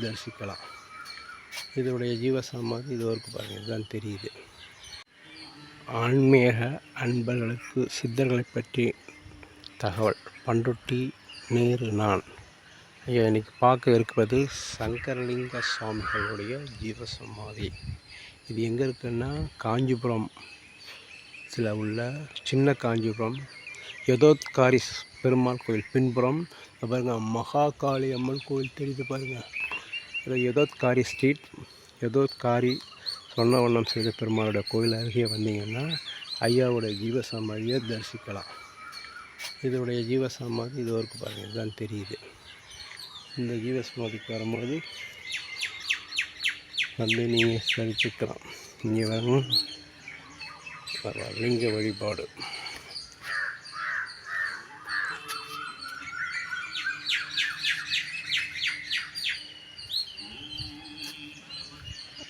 தரிசிக்கலாம். இதோடைய ஜீவசமாதி இது வரைக்கும் பாருங்கள் இதுதான் தெரியுது. ஆன்மீக அன்பர்களுக்கு சித்தர்களை பற்றி தகவல். பண்ருட்டி நேரு நான். ஐயா இன்றைக்கி பார்க்க இருப்பது சங்கரலிங்க சுவாமிகளுடைய ஜீவசமாதி. இது எங்கே இருக்குன்னா காஞ்சிபுரம் சில உள்ள சின்ன காஞ்சிபுரம். யதோத்காரி பெருமாள் கோயில் பின்புறம். பாருங்கள் பாருங்க மகாகாளி அம்மன் கோயில் தெரியுது பாருங்க. இது யதோத்காரி ஸ்ட்ரீட். யதோத்காரி சொன்ன வண்ணம் செய்த பெருமாளோட கோயில் அருகே வந்தீங்கன்னா ஐயாவோட ஜீவசமாதியை தரிசிக்கலாம். இதோடைய ஜீவசமாதி இது வரைக்கும் பாருங்கள் இதுதான் தெரியுது. இந்த ஜீவசமாதிக்கு வரும்போது வந்து நீங்கள் சரிச்சுக்கலாம் இங்கே வரணும். பரவாயில்ல. லிங்க வழிபாடு.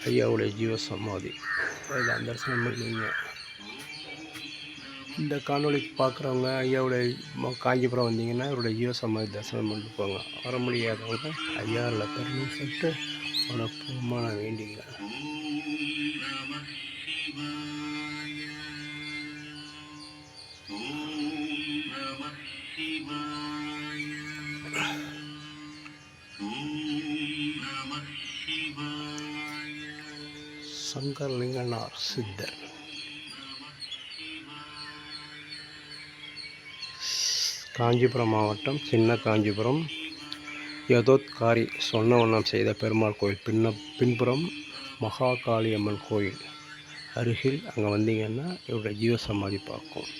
ஐயாவுடைய ஜீவசமாதி அதில் தரிசனம் பண்ணுவீங்க இந்த காணொலி பார்க்குறவங்க ஐயாவுடைய காஞ்சிபுரம் வந்தீங்கன்னா அவருடைய ஜீவசமாதி தரிசனம் பண்ணிட்டு போங்க. வர முடியாதவங்க ஐயா இல்லை பெருமை சொல்லிட்டு மனப்பூர்வமாக நான் வேண்டிக்கிறேன். சங்கர்லிங்கனார் சித்தர். காஞ்சிபுரம் மாவட்டம் சின்ன காஞ்சிபுரம். யதோத்காரி சொன்ன வண்ணம் செய்த பெருமாள் கோயில் பின்ன பின்புறம் மகாகாளி அம்மன் கோயில் அருகில் அங்கே வந்தீங்கன்னா இவருடைய ஜீவசமாதி பார்க்கும்.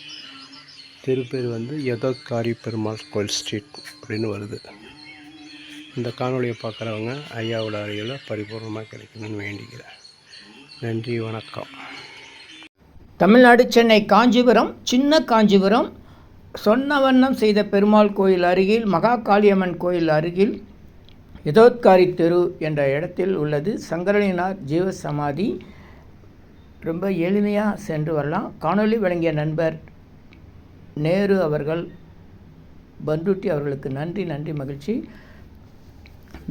திருப்பேர் வந்து யதோத்காரி பெருமாள் கோயில் ஸ்ட்ரீட் அப்படின்னு வருது. இந்த காணொளியை பார்க்குறவங்க ஐயாவோட அருகில் பரிபூர்ணமாக கிடைக்கணும்னு வேண்டிக்கிறேன். நன்றி வணக்கம். தமிழ்நாடு சென்னை காஞ்சிபுரம் சின்ன காஞ்சிபுரம் சொன்ன வண்ணம் செய்த பெருமாள் கோயில் அருகில் மகா காளியம்மன் கோயில் அருகில் யதோத்காரி தெரு என்ற இடத்தில் உள்ளது. சங்கரலினார் ஜீவ சமாதி ரொம்ப எளிமையாக சென்று வரலாம். காணொளி வழங்கிய நண்பர் நேரு அவர்கள் பண்ருட்டி அவர்களுக்கு நன்றி நன்றி மகிழ்ச்சி.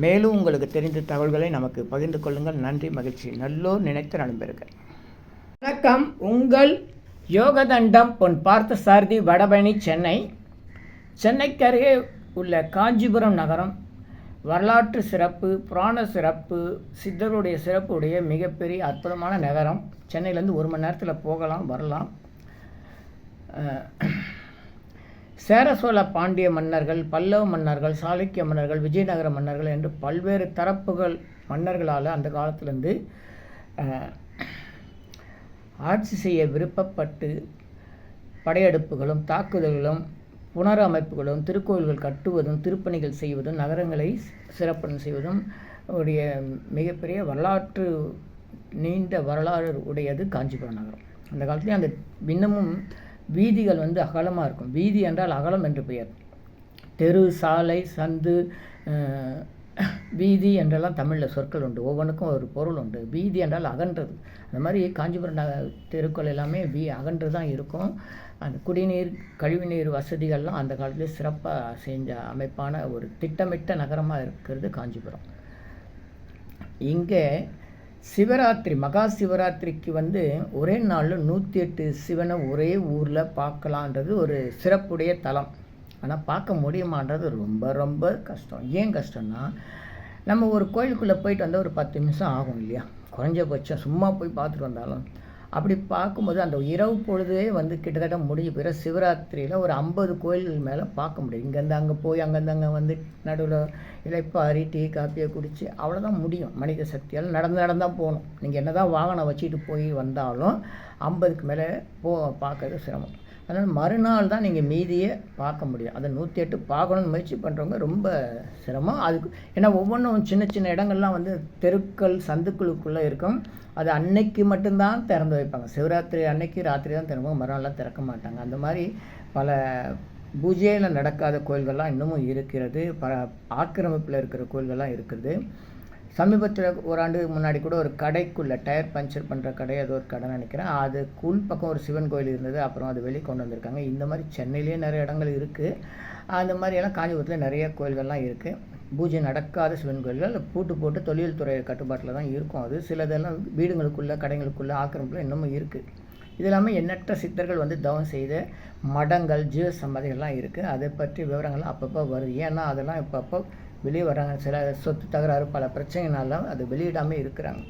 மேலும் உங்களுக்கு தெரிந்த தகவல்களை நமக்கு பகிர்ந்து கொள்ளுங்கள். நன்றி மகிழ்ச்சி. நல்லோர் நினைத்த நண்பர்கள் வணக்கம். உங்கள் யோகதண்டம் பொன் பார்த்த சாரதி வடபழனி சென்னை. சென்னைக்கு அருகே உள்ள காஞ்சிபுரம் நகரம். வரலாற்று சிறப்பு புராண சிறப்பு சித்தருடைய சிறப்புடைய மிகப்பெரிய அற்புதமான நகரம். சென்னையிலேருந்து ஒரு மணி நேரத்தில் போகலாம் வரலாம். சேரசோழ சேர சோழ பாண்டிய மன்னர்கள் பல்லவ மன்னர்கள் சாளுக்கிய மன்னர்கள் விஜயநகர மன்னர்கள் என்று பல்வேறு தரப்புகள் மன்னர்களால் அந்த காலத்திலேருந்து ஆட்சி செய்ய விருப்பப்பட்டு படையெடுப்புகளும் தாக்குதல்களும் புனரமைப்புகளும் திருக்கோயில்கள் கட்டுவதும் திருப்பணிகள் செய்வதும் நகரங்களை சிறப்பனம் செய்வதும் உடைய மிகப்பெரிய வரலாற்று நீண்ட வரலாறு உடையது காஞ்சிபுரம் நகரம். அந்த காலத்துலேயும் அந்த இன்னமும் வீதிகள் வந்து அகலமாக இருக்கும். வீதி என்றால் அகலம் என்று பெயர். தெரு சாலை சந்து வீதி என்றெல்லாம் தமிழில் சொற்கள் உண்டு. ஒவ்வொன்றுக்கும் ஒரு பொருள் உண்டு. வீதி என்றால் அகன்றது. அந்த மாதிரி காஞ்சிபுரம் நக தெருக்கள் எல்லாமே வீ அகன்று தான் இருக்கும். அந்த குடிநீர் கழிவுநீர் வசதிகள்லாம் அந்த காலத்திலே சிறப்பாக செஞ்ச அமைப்பான ஒரு திட்டமிட்ட நகரமாக இருக்கிறது காஞ்சிபுரம். இங்கே சிவராத்திரி மகா சிவராத்திரிக்கு வந்து ஒரே நாளில் நூற்றி எட்டு சிவனை ஒரே ஊரில் பார்க்கலான்றது ஒரு சிறப்புடைய தலம். ஆனால் பார்க்க முடியுமான்றது ரொம்ப ரொம்ப கஷ்டம். ஏன் கஷ்டம்னா நம்ம ஒரு கோயிலுக்குள்ளே போயிட்டு வந்தால் ஒரு பத்து நிமிஷம் ஆகும் இல்லையா? குறைஞ்சபட்சம் சும்மா போய் பார்த்துட்டு வந்தாலும். அப்படி பார்க்கும்போது அந்த இரவு பொழுதே வந்து கிட்டத்தட்ட முடிஞ்ச பிறகு சிவராத்திரியில் ஒரு ஐம்பது கோயில்கள் மேலே பார்க்க முடியும். இங்கேருந்து அங்கே போய் அங்கேருந்து அங்கே வந்து நடுவில் இலைப்பாரி டீ காப்பியை குடித்து அவ்வளோதான் முடியும். மனித சக்தியால் நடந்து நடந்தால் போகணும். நீங்கள் என்ன தான் வாகனம் வச்சுட்டு போய் வந்தாலும் ஐம்பதுக்கு மேலே போ பார்க்கறது சிரமம். அதனால் மறுநாள் தான் நீங்கள் மீதியை பார்க்க முடியும். அதை நூற்றி எட்டு பார்க்கணும்னு முயற்சி பண்ணுறவங்க ரொம்ப சிரமம். அதுக்கு ஏன்னா ஒவ்வொன்றும் சின்ன சின்ன இடங்கள்லாம் வந்து தெருக்கள் சந்துக்களுக்குள்ளே இருக்கும். அது அன்னைக்கு மட்டும்தான் திறந்து வைப்பாங்க. சிவராத்திரி அன்னைக்கு ராத்திரி தான் திறப்பாங்க மறுநாள்லாம் திறக்க மாட்டாங்க. அந்த மாதிரி பல பூஜையில் நடக்காத கோயில்கள்லாம் இன்னமும் இருக்கிறது. பல ஆக்கிரமிப்பில் இருக்கிற கோயில்கள்லாம் இருக்குது. சமீபத்தில் ஒரு ஆண்டு முன்னாடி கூட ஒரு கடைக்குள்ளே டயர் பஞ்சர் பண்ணுற கடை ஏதோ ஒரு கடை நினைக்கிறேன். அது உள் பக்கம் ஒரு சிவன் கோயில் இருந்தது அப்புறம் அது வெளியே கொண்டு வந்திருக்காங்க. இந்த மாதிரி சென்னையிலேயே நிறைய இடங்கள் இருக்குது அந்த மாதிரியெல்லாம் காஞ்சிபுரத்தில் நிறைய கோயில்கள்லாம் இருக்குது பூஜை நடக்காத சிவன் கோயில்கள் பூட்டு போட்டு தொழில் துறை கட்டுப்பாட்டில் தான் இருக்கும் அது. சிலதெல்லாம் வீடுங்களுக்குள்ளே கடைங்களுக்குள்ளே ஆக்கிரமிப்பில் இன்னமும் இருக்குது இது இல்லாமல் எண்ணற்ற சித்தர்கள் வந்து தவம் செய்த மடங்கள் ஜீவ சம்மதிகள்லாம் இருக்குது அதை பற்றி விவரங்கள்லாம் அப்பப்போ வருது. ஏன்னா அதெல்லாம் இப்பப்போ வெளியே வராங்க. சில சொத்து தகராறு பல பிரச்சனைகளால அது வெளியிடாமல் இருக்கிறாங்க.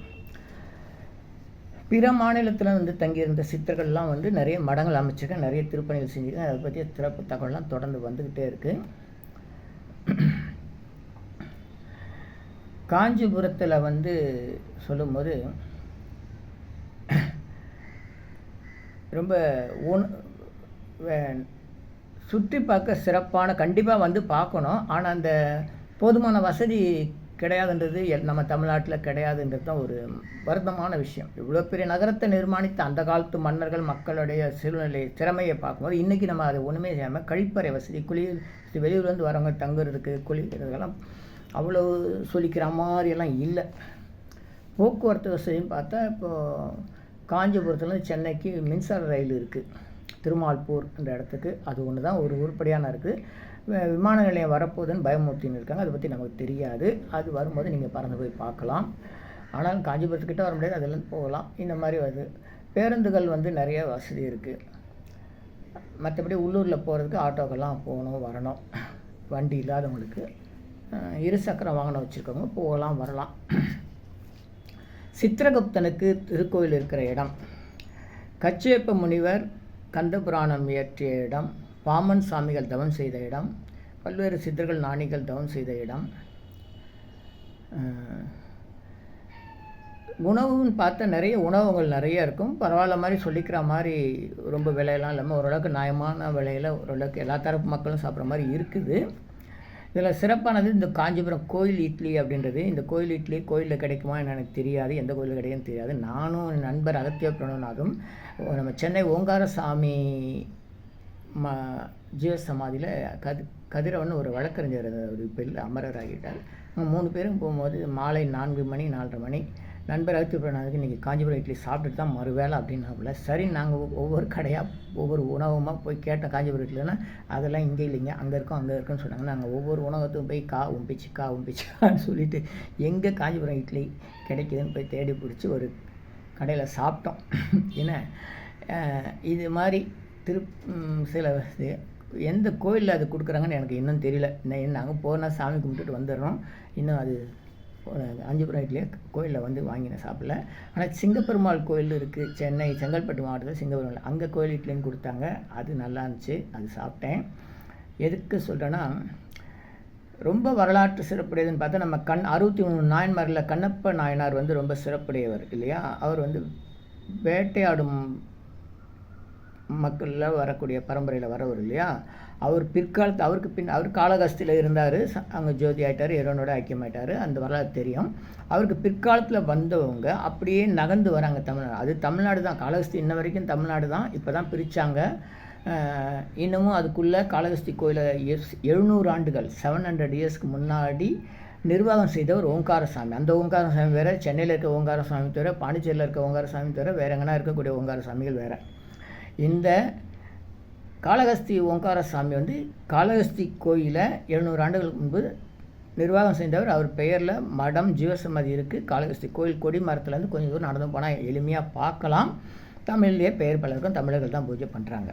பிற மாநிலத்தில் வந்து தங்கியிருந்த சித்தர்கள்லாம் வந்து நிறைய மடங்கள் அமைச்சிருக்காங்க. நிறைய திருப்பணிகள் செஞ்சுருக்காங்க. அதை பற்றிய சிறப்பு தகவல்லாம் தொடர்ந்து வந்துக்கிட்டே இருக்குது காஞ்சிபுரத்தில் வந்து சொல்லும்போது ரொம்ப உண வே- சுற்றி பார்க்க சிறப்பான கண்டிப்பாக வந்து பார்க்கணும். ஆனால் அந்த போதுமான வசதி கிடையாதுன்றது எல்- நம்ம தமிழ்நாட்டில் கிடையாதுன்றது தான் ஒரு வருத்தமான விஷயம். இவ்வளோ பெரிய நகரத்தை நிர்மாணித்த அந்த காலத்து மன்னர்கள் மக்களுடைய சூழ்நிலை திறமையை பார்க்கும்போது இன்றைக்கி நம்ம அதை ஒன்றுமே செய்யாமல் கழிப்பறை வசதி குளிர் வெளியூர்லேருந்து வரவங்க தங்குறதுக்கு குளிக்கிறதுக்கெல்லாம் அவ்வளோ சொல்லிக்கிற மாதிரியெல்லாம் இல்லை. போக்குவரத்து வசதியும் பார்த்தா இப்போது காஞ்சிபுரத்துலேருந்து சென்னைக்கு மின்சார ரயில் இருக்குது திருமால்பூர் என்ற இடத்துக்கு. அது ஒன்று தான் ஒரு உருப்படியான இருக்குது விமான நிலையம் வரப்போகுதுன்னு பயமுறுத்தின்னு இருக்காங்க. அதை பற்றி நமக்கு தெரியாது. அது வரும்போது நீங்கள் பறந்து போய் பார்க்கலாம். ஆனாலும் காஞ்சிபுரத்துக்கிட்ட வர முடியாது. அதெல்லாம் போகலாம். இந்த மாதிரி வருது. பேருந்துகள் வந்து நிறைய வசதி இருக்குது மற்றபடி உள்ளூரில் போகிறதுக்கு ஆட்டோக்கெல்லாம் போகணும் வரணும். வண்டி இல்லாதவங்களுக்கு இருசக்கர வாகனம் வச்சுருக்கவங்க போகலாம் வரலாம். சித்திரகுப்தனுக்கு திருக்கோயில் இருக்கிற இடம். கச்சியப்ப முனிவர் கந்தபுராணம் இயற்றிய இடம். பாமன் சாமிகள் தவம் செய்த இடம் பல்வேறு சித்தர்கள் ஞானிகள் தவம் செய்த இடம். உணவுன்னு பார்த்தா நிறைய உணவுகள் நிறைய இருக்கும். பரவாயில்ல மாதிரி சொல்லிக்கிற மாதிரி ரொம்ப விலையெல்லாம் இல்லாமல் ஓரளவுக்கு நியாயமான விலையில் ஓரளவுக்கு எல்லா தரப்பு மக்களும் சாப்பிட்ற மாதிரி இருக்குது. இதில் சிறப்பானது இந்த காஞ்சிபுரம் கோயில் இட்லி அப்படின்றது. இந்த கோயில் இட்லி கோயிலில் கிடைக்குமா எனக்கு தெரியாது. எந்த கோயிலில் கிடைக்கும் தெரியாது. நானும் என் நண்பர் அகத்திய பிரணவநாதும் நம்ம சென்னை ஓங்காரசாமி ம ஜீவசமாதியில் கதி கதிரவன் ஒரு வழக்கறிஞர் ஒரு பெரிய அமரர் ஆகிட்டார் அவங்க மூணு பேரும் போகும்போது மாலை நான்கு மணி நாலரை மணி நண்பர் அகத்திய பிரணவநாதுக்கு இன்றைக்கி காஞ்சிபுரம் இட்லி சாப்பிட்டுட்டு தான் மறுவேளை அப்படின்னாப்புல. சரி நாங்கள் ஒவ்வொரு கடையாக ஒவ்வொரு உணவுமாக போய் கேட்டோம் காஞ்சிபுரம் இட்லினா அதெல்லாம் இங்கே இல்லைங்க அங்கே இருக்கோம் அங்கே இருக்குன்னு சொன்னாங்க. நாங்கள் ஒவ்வொரு உணவகத்துக்கும் போய் கா உம்பிச்சு கா உம்பிச்சுக்கான்னு சொல்லிட்டு எங்கே காஞ்சிபுரம் இட்லி கிடைக்குதுன்னு போய் தேடி பிடிச்சி ஒரு கடையில் சாப்பிட்டோம். என்ன இது மாதிரி திரு சில இது- எந்த கோயிலில் அது கொடுக்குறாங்கன்னு எனக்கு இன்னும் தெரியல. இன்னும் நாங்கள் போனால் சாமி கும்பிட்டுட்டு வந்துடுறோம். இன்னும் அது அஞ்சுபுரம் இட்லியே கோயிலில் வந்து வாங்கின சாப்பிடல. ஆனால் சிங்கப்பெருமாள் கோயில் இருக்குது சென்னை செங்கல்பட்டு மாவட்டத்தில் சிங்கப்பெருமாள். அங்கே கோயில் இட்லின்னு கொடுத்தாங்க. அது நல்லா இருந்துச்சு. அது சாப்பிட்டேன். எதுக்கு சொல்கிறேன்னா ரொம்ப வரலாற்று சிறப்புடையதுன்னு பார்த்தா நம்ம கண் அறுபத்தி மூணு நாயன்மாரில் கண்ணப்ப நாயனார் வந்து ரொம்ப சிறப்புடையவர் இல்லையா? அவர் வந்து வேட்டையாடும் மக்களில் வரக்கூடிய பரம்பரையில் வரவர் இல்லையா? அவர் பிற்காலத்து அவருக்கு பின் அவர் காளகஸ்தியில் இருந்தார். அங்கே ஜோதி ஆகிட்டார் இறைவனோட ஐக்கியமாயிட்டார். அந்த வரலாறு தெரியும். அவருக்கு பிற்காலத்தில் வந்தவங்க அப்படியே நகர்ந்து வராங்க தமிழ்நாடு. அது தமிழ்நாடு தான். காளகஸ்தி இன்ன வரைக்கும் தமிழ்நாடு தான். இப்போ தான் பிரித்தாங்க இன்னமும் அதுக்குள்ளே காளகஸ்தி கோயிலை எஸ் எழுநூறு ஆண்டுகள் செவன் ஹண்ட்ரட் இயர்ஸ்க்கு முன்னாடி நிர்வாகம் செய்தவர் ஓங்காரசாமி. அந்த ஓங்காரசாமி வேறு சென்னையில் இருக்க ஓங்காரசாமி தவிர பாண்டிச்சேரியில் இருக்க ஓங்காரசாமி தவிர வேறு எங்கன்னா இருக்கக்கூடிய ஓங்காரசாமிகள் வேறு. இந்த காளகஸ்தி ஓங்காரசாமி வந்து காளகஸ்தி கோயிலை எழுநூறு ஆண்டுகளுக்கு முன்பு நிர்வாகம் செய்தவர். அவர் பெயரில் மடம் ஜீவசமாதி இருக்குது காளகஸ்தி கோயில் கொடி மரத்துலேருந்து கொஞ்சம் தூரம் நடந்து போனால் எளிமையாக பார்க்கலாம். தமிழ்லேயே பெயர் பலருக்கும் தமிழர்கள் தான் பூஜை பண்ணுறாங்க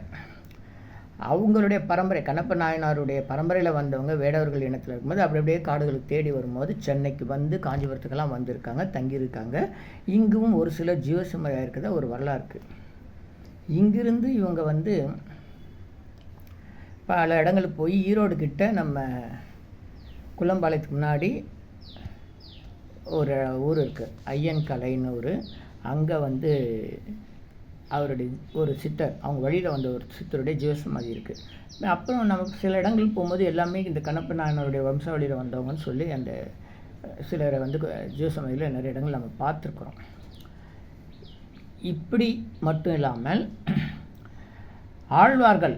அவங்களுடைய பரம்பரை கண்ணப்ப நாயனாருடைய பரம்பரையில் வந்தவங்க வேடவர்கள் இனத்தில் இருக்கும்போது அப்படி அப்படியே காடுகளுக்கு தேடி வரும்போது சென்னைக்கு வந்து காஞ்சிபுரத்துக்கெல்லாம் வந்திருக்காங்க தங்கியிருக்காங்க. இங்கும் ஒரு சில ஜீவசமாதியாக இருக்கிறத ஒரு வரலாறு இருக்குது இங்கிருந்து இவங்க வந்து பல இடங்களுக்கு போய் ஈரோடு கிட்ட நம்ம குளம்பாளையத்துக்கு முன்னாடி ஒரு ஊர் இருக்குது ஐயன் கலைன்னு ஊர். அங்கே வந்து அவருடைய ஒரு சித்தர் அவங்க வழியில் வந்த ஒரு சித்தருடைய ஜீவசமாதி இருக்குது அப்புறம் நமக்கு சில இடங்கள் போகும்போது எல்லாமே இந்த கண்ணப்ப நாயனருடைய வம்சாவளியில் வந்தவங்கன்னு சொல்லி அந்த சிலரை வந்து ஜீவசமாதியில் நிறைய இடங்கள் நம்ம பார்த்துருக்குறோம். இப்படி மட்டும் இல்லாமல் ஆழ்வார்கள்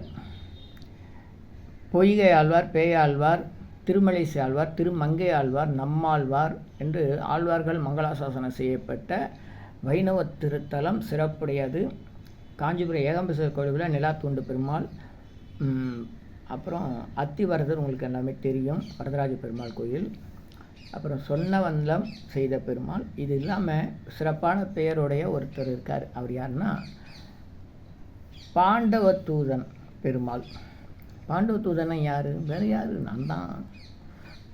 பொய்கை ஆழ்வார் பேயாழ்வார் திருமலைசி ஆழ்வார் திருமங்கை ஆழ்வார் நம்மாழ்வார் என்று ஆழ்வார்கள் மங்களாசாசனம் செய்யப்பட்ட வைணவ திருத்தலம் சிறப்புடையது. காஞ்சிபுரம் ஏகாம்பரேஸ்வரர் கோயிலில் நிலாத்தூண்டு பெருமாள் அப்புறம் அத்திவரதர் உங்களுக்கு எல்லாமே தெரியும் வரதராஜ பெருமாள் கோயில். அப்புறம் சொன்னவந்தம் செய்த பெருமாள். இது இல்லாமல் சிறப்பான பெயருடைய ஒருத்தர் இருக்கார். அவர் யாருன்னா? பாண்டவதூதன் பெருமாள். பாண்டவதூதனை யார்? வேறு யார்? நான் தான்.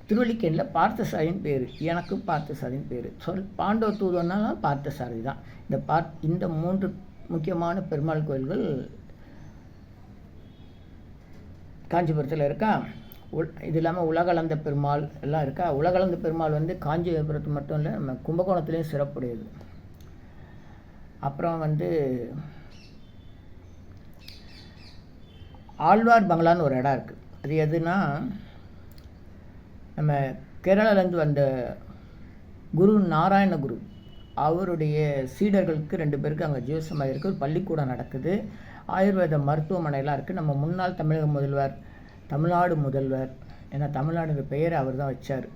திருவள்ளிக்கேணியில் பார்த்தசாரின்னு பேர். எனக்கு பார்த்தசாரின்னு பேர். சொல் பாண்டவதூதன்னா பார்த்தசாரி தான். இந்த பார் இந்த மூன்று முக்கியமான பெருமாள் கோயில்கள் காஞ்சிபுரத்தில் இருக்கா? உல் இது இல்லாமல் உலகளந்த பெருமாள் எல்லாம் இருக்கா? உலகளந்த பெருமாள் வந்து காஞ்சிபுரத்து மட்டும் இல்லை நம்ம கும்பகோணத்துலேயும் சிறப்புடையது. அப்புறம் வந்து ஆழ்வார் பங்களான்னு ஒரு இடம் இருக்குது அது எதுனா நம்ம கேரளாலேருந்து வந்த குரு நாராயண குரு அவருடைய சீடர்களுக்கு ரெண்டு பேருக்கு அங்கே ஜீவசமாக இருக்குது ஒரு பள்ளிக்கூடம் நடக்குது. ஆயுர்வேத மருத்துவமனையெல்லாம் இருக்குது நம்ம முன்னாள் தமிழக முதல்வர் தமிழ்நாடு முதல்வர் ஏன்னா தமிழ்நாடுங்கிற பெயரை அவர் தான் வச்சார்.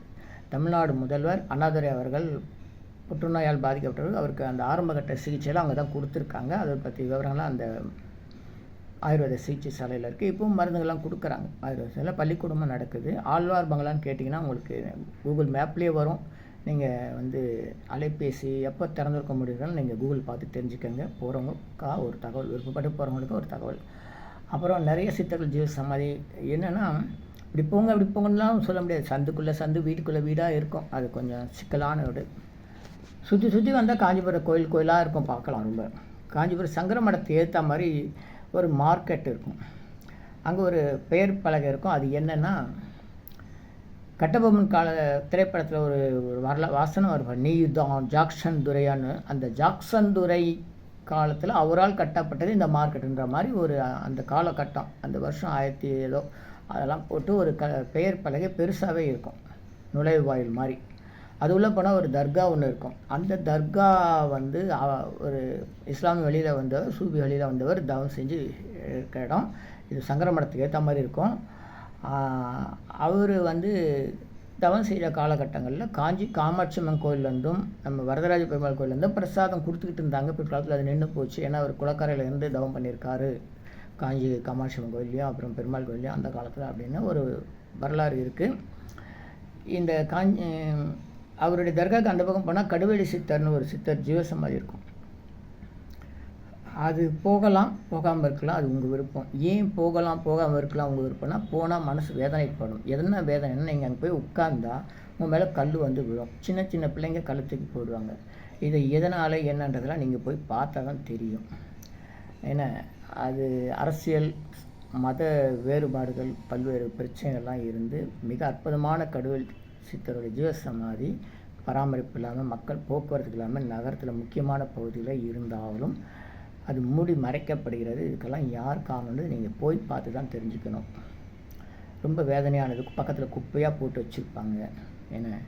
தமிழ்நாடு முதல்வர் அண்ணாதுரை அவர்கள் புற்றுநோயால் பாதிக்கப்பட்டவர்கள் அவருக்கு அந்த ஆரம்பகட்ட சிகிச்சையெல்லாம் அவங்க தான் கொடுத்துருக்காங்க. அதை பற்றி விவரங்கள்லாம் அந்த ஆயுர்வேத சிகிச்சை சாலையில் இருக்குது இப்பவும் மருந்துகள்லாம் கொடுக்குறாங்க. ஆயுர்வேத சாலையில் பள்ளிக்கூடமும் நடக்குது. ஆழ்வார் பங்களான்னு கேட்டிங்கன்னா உங்களுக்கு கூகுள் மேப்லேயே வரும். நீங்கள் வந்து அலைபேசி எப்போ திறந்துருக்க முடியுதுன்னு நீங்கள் கூகுள் பார்த்து தெரிஞ்சுக்கோங்க. போகிறவங்கக்கா ஒரு தகவல் விருப்பப்பட்டு போகிறவங்களுக்கு ஒரு தகவல். அப்புறம் நிறைய சித்தர்கள் ஜீவ சமாதி என்னென்னா இப்படி போங்க இப்படி போங்கலாம் சொல்ல முடியாது. சந்துக்குள்ளே சந்து வீட்டுக்குள்ளே வீடாக இருக்கும். அது கொஞ்சம் சிக்கலான வீடு சுற்றி சுற்றி வந்தால் காஞ்சிபுரம் கோயில் கோயிலாக இருக்கும் பார்க்கலாம் ரொம்ப. காஞ்சிபுரம் சங்கர மடத்தை ஏற்ற மாதிரி ஒரு மார்க்கெட் இருக்கும். அங்கே ஒரு பெயர் பலகை இருக்கும். அது என்னென்னா கட்டபொம்மன் கால திரைப்படத்தில் ஒரு வரலா வரல வாசனம் வருவார். நீ தான் ஜாக்சன் துரையான்னு. அந்த ஜாக்சன் துரை காலத்தில் அவரால் கட்டப்பட்டது இந்த மார்க்கெட்டுன்ற மாதிரி ஒரு அந்த காலகட்டம் அந்த வருஷம் ஆயிரத்தி ஏதோ அதெல்லாம் போட்டு ஒரு க பெயர் பலகை பெருசாகவே இருக்கும். நுழைவாயில் மாதிரி. அது உள்ளே போனால் ஒரு தர்கா ஒன்று இருக்கும். அந்த தர்கா வந்து ஒரு இஸ்லாமிய வழியில் வந்தவர் சூபி வழியில் வந்தவர் தவம் செஞ்சு இருக்கிற இடம். இது சங்கர மடத்துக்கு ஏற்ற மாதிரி இருக்கும். அவர் வந்து தவம் செய்கிற காலகட்டங்களில் காஞ்சி காமாட்சி அம்மன் கோயிலேருந்தும் நம்ம வரதராஜ பெருமாள் கோயிலேருந்தும் பிரசாதம் கொடுத்துக்கிட்டு இருந்தாங்க. பிற்காலத்தில் அது நின்று போச்சு. ஏன்னா அவர் குளக்கரையிலேருந்து தவம் பண்ணியிருக்காரு. காஞ்சி காமாட்சி அம்மன் கோயிலையும் அப்புறம் பெருமாள் கோயிலையும் அந்த காலத்தில் அப்படின்னு ஒரு வரலாறு இருக்குது இந்த காஞ்சி அவருடைய தர்காவுக்கு அந்த பக்கம் போனால் கடுவேடி சித்தர்னு ஒரு சித்தர் ஜீவசமாதி இருக்கும். அது போகலாம் போகாமல் இருக்கலாம் அது உங்கள் விருப்பம். ஏன் போகலாம் போகாமல் இருக்கலாம் உங்கள் விருப்பம்னா போனால் மனசு வேதனைப்படும். எதனா வேதனைன்னா நீங்கள் அங்கே போய் உட்கார்ந்தா உங்கள் மேலே கல் வந்து விழும். சின்ன சின்ன பிள்ளைங்க கழுத்துக்கு போடுவாங்க. இது எதனால் என்னன்றதெல்லாம் நீங்கள் போய் பார்த்தா தான் தெரியும். ஏன்னா அது அரசியல் மத வேறுபாடுகள் பல்வேறு பிரச்சனைகள்லாம் இருந்து மிக அற்புதமான கடவுள் சித்தருடைய ஜீவசமாதி பராமரிப்பு இல்லாமல் மக்கள் போக்குவரத்து இல்லாமல் நகரத்தில் முக்கியமான பகுதியில் இருந்தாலும் அது மூடி மறைக்கப்படுகிறது. இதுக்கெல்லாம் யார் காரணம்னு நீங்கள் போய் பார்த்து தான் தெரிஞ்சுக்கணும். ரொம்ப வேதனையானது. பக்கத்தில் குப்பையாக போட்டு வச்சுருப்பாங்க. என்ன?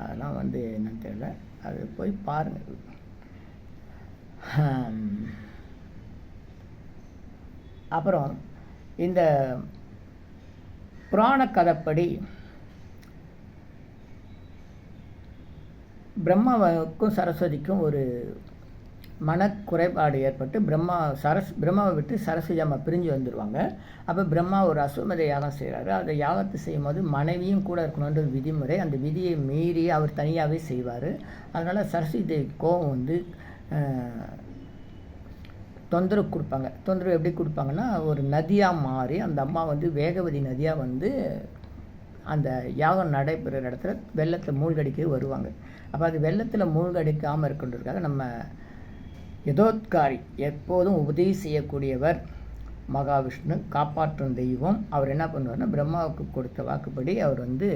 அதெல்லாம் வந்து என்னன்னு தெரியல. அது போய் பாருங்கள் அப்புறம் இந்த புராண கதைப்படி பிரம்மாவுக்கும் சரஸ்வதிக்கும் ஒரு மனக்குறைபாடு ஏற்பட்டு பிரம்மா சரஸ் பிரம்மாவை விட்டு சரஸ்வதி அம்மா பிரிஞ்சு வந்துடுவாங்க அப்போ பிரம்மா ஒரு அசுவமத யாகம் செய்கிறாரு அந்த யாகத்தை செய்யும்போது மனைவியும் கூட இருக்கணுன்ற விதிமுறை அந்த விதியை மீறி அவர் தனியாகவே செய்வார். அதனால் சரஸ்வதி தேவி கோபம் வந்து தொந்தரவு கொடுப்பாங்க. தொந்தரவு எப்படி கொடுப்பாங்கன்னா ஒரு நதியாக மாறி அந்த அம்மா வந்து வேகவதி நதியாக வந்து அந்த யாகம் நடைபெறுகிற இடத்துல வெள்ளத்தில் மூழ்கடிக்க வருவாங்க. அப்போ அது வெள்ளத்தில் மூழ்கடிக்காமல் இருக்கின்றதுக்காக நம்ம யதோத்காரி எப்போதும் உதவி செய்யக்கூடியவர் மகாவிஷ்ணு காப்பாற்றும் தெய்வம். அவர் என்ன பண்ணுவார்னா பிரம்மாவுக்கு கொடுத்த வாக்குப்படி அவர் வந்து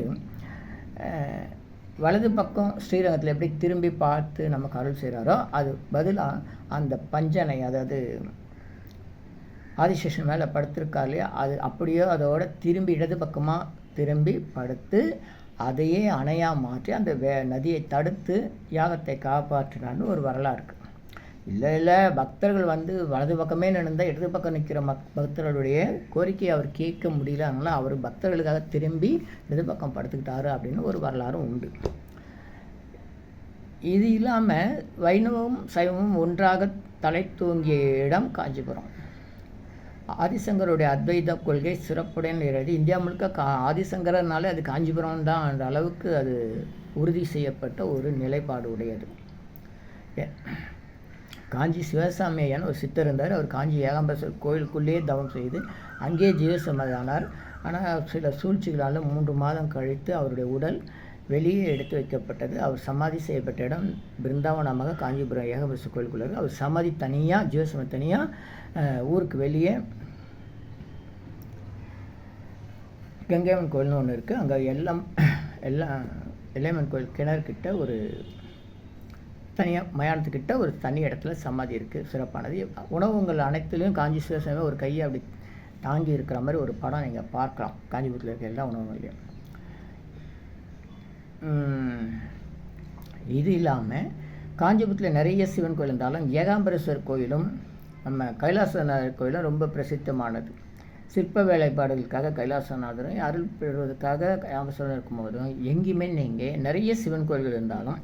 வலது பக்கம் ஸ்ரீரங்கத்தில் எப்படி திரும்பி பார்த்து நமக்கு அருள் செய்கிறாரோ அது பதிலாக அந்த பஞ்சனை அதாவது ஆதிசேஷன் மேலே படுத்திருக்கார் இல்லையா அது அப்படியோ அதோட திரும்பி இடது பக்கமாக திரும்பி படுத்து அதையே அணையாக மாற்றி அந்த வே நதியை தடுத்து யாகத்தை காப்பாற்றினான்னு ஒரு வரலாறு இருக்குது இல்லை இல்லை பக்தர்கள் வந்து வலது பக்கமே நின்றால் இடது பக்கம் நிற்கிற மக் பக்தர்களுடைய கோரிக்கையை அவர் கேட்க முடியல அதனால் அவர் பக்தர்களுக்காக திரும்பி இடது பக்கம் படுத்துக்கிட்டாரு அப்படின்னு ஒரு வரலாறும் உண்டு. இது இல்லாமல் வைணவமும் சைவமும் ஒன்றாக தலை தூங்கிய இடம் காஞ்சிபுரம். ஆதிசங்கருடைய அத்வைத கொள்கை சிறப்புடன் எழுதி இந்தியா முழுக்க கா ஆதிசங்கரனாலே அது காஞ்சிபுரம் தான் என்ற அளவுக்கு அது உறுதி செய்யப்பட்ட ஒரு நிலைப்பாடு உடையது. ஏ காஞ்சி சிவசாமி ஒரு சித்தர் இருந்தார். அவர் காஞ்சி ஏகாம்பரேஸ்வரர் கோயிலுக்குள்ளேயே தவம் செய்து அங்கேயே ஜீவசமதானார். ஆனால் சில சூழ்ச்சிகளால் மூன்று மாதம் கழித்து அவருடைய உடல் வெளியே எடுத்து வைக்கப்பட்டது. அவர் சமாதி செய்யப்பட்ட இடம் பிருந்தாவனமாக காஞ்சிபுரம் ஏகாம்பரேஸ்வரர் கோயிலுக்குள்ளார் அவர் சமாதி தனியாக ஜீவசம தனியாக ஊருக்கு வெளியே கங்கையம்மன் கோயில்னு ஒன்று இருக்குது அங்கே எல்லாம் எல்லாம் எல்லையம்மன் கோயில் கிணறுக்கிட்ட ஒரு தனியாக மயானத்துக்கிட்ட ஒரு தனி இடத்துல சமாதி இருக்குது சிறப்பானது. உணவுகள் அனைத்துலேயும் காஞ்சி சிவசாமி ஒரு கையை அப்படி தாங்கி இருக்கிற மாதிரி ஒரு படம் நீங்கள் பார்க்கலாம். காஞ்சிபுரத்தில் இருக்கிற எல்லா உணவுகளையும் இது இல்லாமல் காஞ்சிபுரத்தில் நிறைய சிவன் கோயில் இருந்தாலும் ஏகாம்பரேஸ்வரர் கோயிலும் நம்ம கைலாசநாதர் கோயிலும் ரொம்ப பிரசித்தமானது. சிற்ப வேலைப்பாடுகளுக்காக கைலாசநாதரும் அருள் பெறுவதற்காக ஏகாம்பரேஸ்வரர் இருக்கும்போதும் எங்கேயுமே நீங்கள் நிறைய சிவன் கோயில்கள் இருந்தாலும்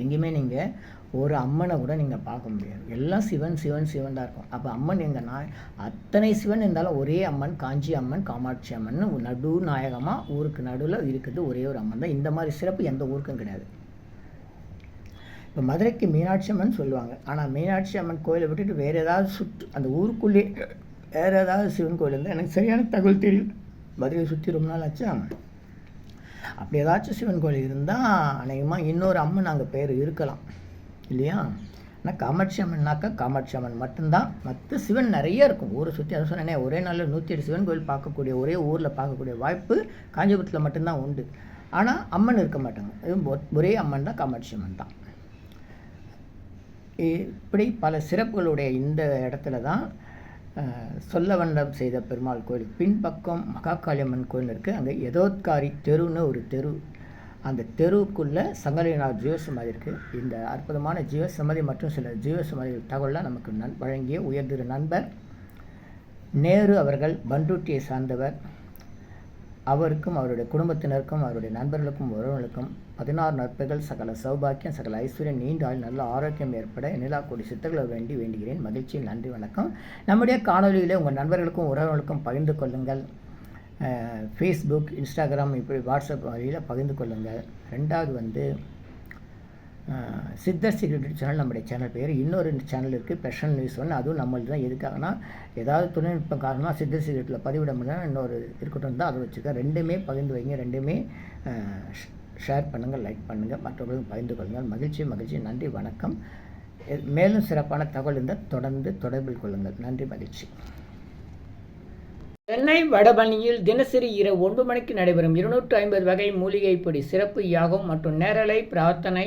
எங்கேயுமே நீங்கள் ஒரு அம்மனை கூட நீங்கள் பார்க்க முடியாது. எல்லாம் சிவன் சிவன் சிவன் தான் இருக்கும். அப்போ அம்மன் எங்கன்னா அத்தனை சிவன் இருந்தாலும் ஒரே அம்மன் காஞ்சி அம்மன் காமாட்சி அம்மன் நடு நாயகமாக ஊருக்கு நடுவில் இருக்குது ஒரே ஒரு அம்மன் தான். இந்த மாதிரி சிறப்பு எந்த ஊருக்கும் கிடையாது. இப்போ மதுரைக்கு மீனாட்சி அம்மன் சொல்லுவாங்க. ஆனால் மீனாட்சி அம்மன் கோயிலை விட்டுட்டு வேறு ஏதாவது சுற்று அந்த ஊருக்குள்ளே வேறு ஏதாவது சிவன் கோயில் இருந்தால் எனக்கு சரியான தகவல் தெரியல மதுரையை சுற்றி ரொம்ப நாள் ஆச்சு அப்படி ஏதாச்சும் சிவன் கோயில் இருந்தால் அநேகமாக இன்னொரு அம்மன் அங்கே பேர் இருக்கலாம். இல்லையா? ஆனால் காமாட்சி அம்மன்னாக்கா காமாட்சி அம்மன் மட்டும்தான். மற்ற சிவன் நிறைய இருக்கும். ஊரை சுற்றி அதை சொன்னேனே ஒரே நாளில் நூற்றி எட்டு சிவன் கோயில் பார்க்கக்கூடிய ஒரே ஊரில் பார்க்கக்கூடிய வாய்ப்பு காஞ்சிபுரத்தில் மட்டும்தான் உண்டு. ஆனால் அம்மன் இருக்க மாட்டாங்க. இது ஒரே அம்மன் தான் காமாட்சி அம்மன் தான் இப்படி பல சிறப்புகளுடைய இந்த இடத்துல தான் சொல்லவண்டம் செய்த பெருமாள் கோயில். பின்பக்கம் மகாகாளியம்மன் கோயில் இருக்குது அங்கே யதோத்காரி தெருன்னு ஒரு தெரு. அந்த தெருவுக்குள்ளே சங்கலினார் ஜீவசமாதி இருக்குது இந்த அற்புதமான ஜீவசமாதி மற்றும் சில ஜீவசமாதி தகவலாம் நமக்கு நன் வழங்கிய உயர்திரு நண்பர் நேரு அவர்கள் பண்ருட்டியை சார்ந்தவர். அவருக்கும் அவருடைய குடும்பத்தினருக்கும் அவருடைய நண்பர்களுக்கும் உறவுகளுக்கும் பதினாறு நற்பெகள் சகல சௌபாக்கியம் சகல ஐஸ்வர்யம் நீண்ட ஆயுள் நல்ல ஆரோக்கியம் ஏற்பட நிலா கோடி சித்தர்களை வேண்டி வேண்டுகிறேன். மகிழ்ச்சி நன்றி வணக்கம். நம்முடைய காணொலியிலே உங்கள் நண்பர்களுக்கும் உறவுகளுக்கும் பகிர்ந்து கொள்ளுங்கள். ஃபேஸ்புக் இன்ஸ்டாகிராம் இப்படி வாட்ஸ்அப் வழியில் பகிர்ந்து கொள்ளுங்கள். ரெண்டாவது வந்து சித்தர் சீக்ரெட் சேனல் நம்முடைய சேனல் பேர். இன்னொரு சேனல் இருக்குது ஸ்பெஷல் நியூஸ் ஒன்று அதுவும் நம்மளுக்கு தான். எதுக்காகனா ஏதாவது தொழில்நுட்பம் காரணமாக சித்தர் சீக்ரெட்டில் பதிவிட முடியல இன்னொரு இருக்கட்டும் தான் அதை வச்சுருக்கேன் ரெண்டுமே பகிர்ந்து வைங்க. ரெண்டுமே ஷேர் பண்ணுங்கள் லைக் பண்ணுங்கள் மற்றவர்களும் பகிர்ந்து கொள்ளுங்கள். மகிழ்ச்சி மகிழ்ச்சி. நன்றி வணக்கம். மேலும் சிறப்பான தகவல் இருந்தால் தொடர்ந்து தொடர்பில் கொள்ளுங்கள். நன்றி மகிழ்ச்சி. சென்னை வடபழனியில் தினசரி இரவு ஒன்பது மணிக்கு நடைபெறும் இருநூற்று ஐம்பது வகை மூலிகைப்படி சிறப்பு யாகம் மற்றும் நேரலை பிரார்த்தனை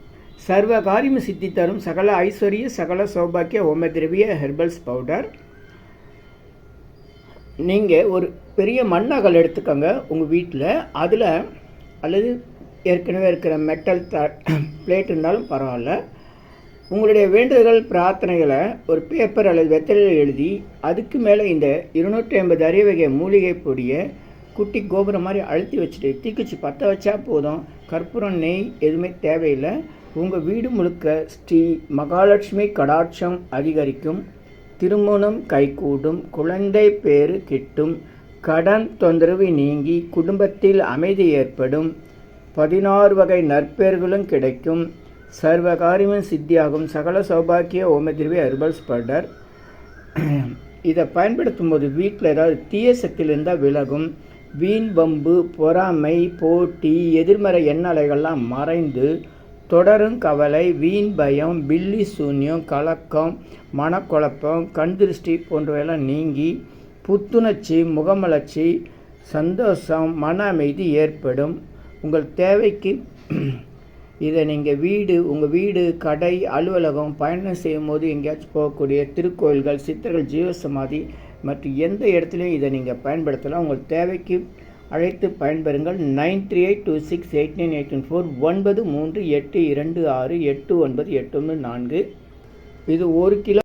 சர்வ காரியம் சித்தி தரும் சகல ஐஸ்வர்ய சகல சௌபாக்கிய ஹோம திரவிய ஹெர்பல்ஸ் பவுடர். நீங்கள் ஒரு பெரிய மண்ணகல் எடுத்துக்கோங்க உங்கள் வீட்டில் அதில் அல்லது ஏற்கனவே இருக்கிற மெட்டல் த பிளேட் இருந்தாலும் பரவாயில்ல. உங்களுடைய வேண்டுதல்கள் பிரார்த்தனைகளை ஒரு பேப்பர் அல்லது வெத்தலையில் எழுதி அதுக்கு மேலே இந்த இருநூற்றி ஐம்பது அரியவகை மூலிகை பொடியை குட்டி கோபுரம் மாதிரி அழுத்தி வச்சுட்டு தீக்குச்சி பற்ற வச்சா போதும். கற்பூரம் நெய் எதுவுமே தேவையில்லை. உங்கள் வீடு முழுக்க ஸ்ரீ மகாலட்சுமி கடாட்சம் அதிகரிக்கும். திருமணம் கைகூடும். குழந்தை பேறு கிட்டும். கடன் தொந்தரவு நீங்கி குடும்பத்தில் அமைதி ஏற்படும். பதினாறு வகை நற்பெயர்களும் கிடைக்கும். சர்வகாரியமும் சித்தியாகும். சகல சௌபாக்கிய ஓமதிர்வி ஹெர்பல்ஸ் பவுடர் இதை பயன்படுத்தும் போது வீட்டில் ஏதாவது தீய சக்தியில் இருந்தால் விலகும். வீண் வம்பு பொறாமை போட்டி எதிர்மறை எண்ணலைகள்லாம் மறைந்து தொடரும் கவலை வீண் பயம் பில்லி சூன்யம் கலக்கம் மனக்குழப்பம் கண் திருஷ்டி போன்றவையெல்லாம் நீங்கி புத்துணர்ச்சி முகமலர்ச்சி சந்தோஷம் மன அமைதி ஏற்படும். உங்கள் தேவைக்கு இதை நீங்கள் வீடு உங்கள் வீடு கடை அலுவலகம் பயணம் செய்யும் போது எங்கேயாச்சும் போகக்கூடிய திருக்கோயில்கள் சித்தர்கள் ஜீவசமாதி மற்றும் எந்த இடத்துலையும் இதை நீங்கள் பயன்படுத்தலாம். உங்கள் தேவைக்கு அழைத்து பயன்பெறுங்கள். Nine three eight two six eight nine eight one four ஒன்பது மூன்று எட்டு இரண்டு ஆறு எட்டு ஒன்பது எட்டு ஒன்று நான்கு. இது ஒரு கிலோ